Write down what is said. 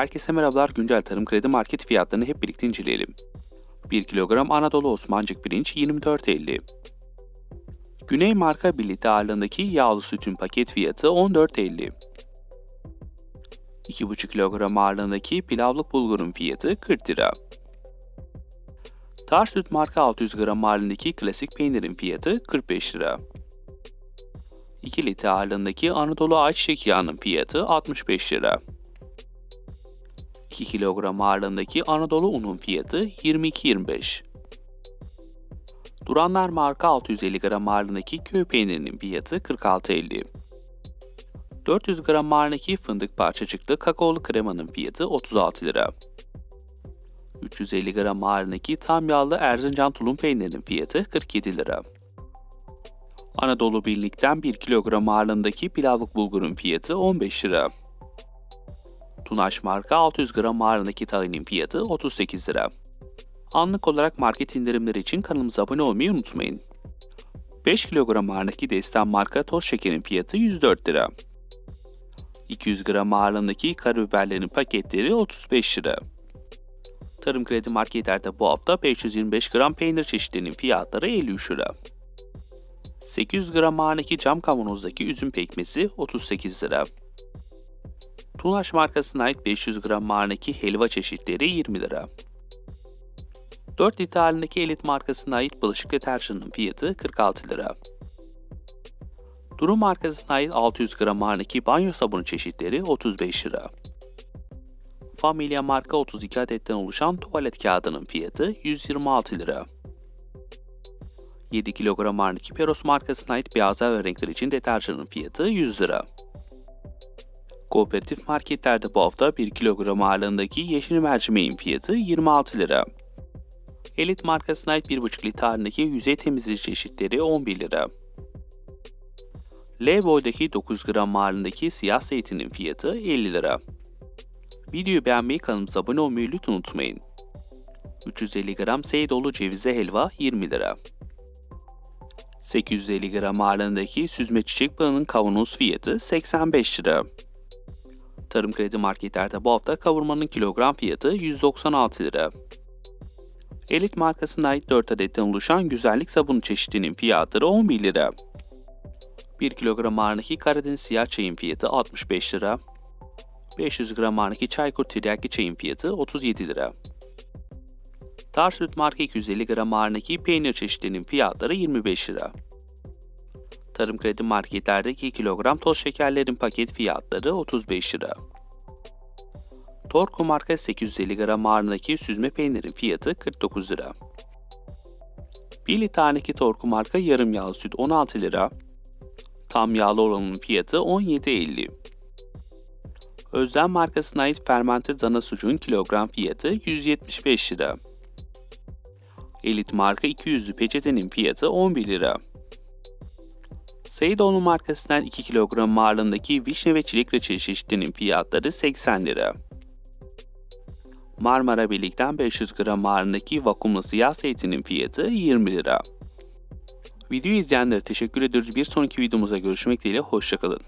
Herkese merhabalar. Güncel tarım kredi market fiyatlarını hep birlikte inceleyelim. 1 kilogram Anadolu Osmancık pirinç 24.50. Güney marka birlikte ağırlığındaki yağlı sütün paket fiyatı 14.50. 2,5 kilogram ağırlığındaki pilavlık bulgurun fiyatı 40 lira. Tar süt marka 600 gram ağırlığındaki klasik peynirin fiyatı 45 lira. 2 litre ağırlığındaki Anadolu ayçiçek yağının fiyatı 65 lira. 2 kilogram ağırlığındaki Anadolu unun fiyatı 22.25. Duranlar marka 650 gram ağırlığındaki köy peynirinin fiyatı 46.50. 400 gram ağırlığındaki fındık parçacıklı kakaolu kremanın fiyatı 36 lira. 350 gram ağırlığındaki tam yağlı Erzincan tulum peynirinin fiyatı 47 lira. Anadolu Birlik'ten 1 kilogram ağırlığındaki pilavlık bulgurun fiyatı 15 lira. Tunaş marka 600 gram ağırlığındaki tahinin fiyatı 38 lira. Anlık olarak market indirimleri için kanalımıza abone olmayı unutmayın. 5 kilogram ağırlığındaki Destan marka toz şekerin fiyatı 104 lira. 200 gram ağırlığındaki karabiberlerin paketleri 35 lira. Tarım kredi marketlerde bu hafta 525 gram peynir çeşitlerinin fiyatları 53 lira. 800 gram ağırlığındaki cam kavanozdaki üzüm pekmezi 38 lira. Tunaş markasına ait 500 gram ağırlığındaki helva çeşitleri 20 lira. 4 litre halindeki Elit markasına ait bulaşık deterjanının fiyatı 46 lira. Durum markasına ait 600 gram ağırlığındaki banyo sabunu çeşitleri 35 lira. Familia marka 32 adetten oluşan tuvalet kağıdının fiyatı 126 lira. 7 kilogram ağırlığındaki Peros markasına ait beyazlar ve renkler için deterjanın fiyatı 100 lira. Kooperatif marketlerde bu hafta 1 kilogram ağırlığındaki yeşil mercimeğin fiyatı 26 lira. Elit markasına ait 1,5 litre ağırlığındaki yüzey temizleyici çeşitleri 11 lira. L boydaki 9 gram ağırlığındaki siyah zeytinin fiyatı 50 lira. Videoyu beğenmeyi kanalımıza abone olmayı lütfen unutmayın. 350 gram Seydoğlu cevize helva 20 lira. 850 gram ağırlığındaki süzme çiçek balının kavanoz fiyatı 85 lira. Tarım kredi marketlerde bu hafta kavurmanın kilogram fiyatı 196 lira. Elit markasına ait 4 adetten oluşan güzellik sabunu çeşidinin fiyatları 11 lira. 1 kilogram ağırlığındaki Karadeniz siyah çayın fiyatı 65 lira. 500 gram ağırlığındaki Çaykur tiryaki çayın fiyatı 37 lira. Tar marka 250 gram ağırlığındaki peynir çeşitlerinin fiyatları 25 lira. Tarım kredi marketlerdeki 2 kilogram toz şekerlerin paket fiyatları 35 lira. Torku marka 850 gram ağırlığındaki süzme peynirin fiyatı 49 lira. 1 litreneki Torku marka yarım yağlı süt 16 lira. Tam yağlı olanın fiyatı 17.50. Özlem markasına ait fermente dana sucuğun kilogram fiyatı 175 lira. Elit marka 200'lü peçetenin fiyatı 11 lira. Seydoğlu markasından 2 kilogram ağırlığındaki vişne ve çilek reçeli çeşitlerinin fiyatları 80 lira. Marmara Birlik'ten 500 gram ağırlığındaki vakumlu siyah zeytinin fiyatı 20 lira. Videoyu izleyenlere teşekkür ediyoruz. Bir sonraki videomuzda görüşmek dileğiyle hoşçakalın.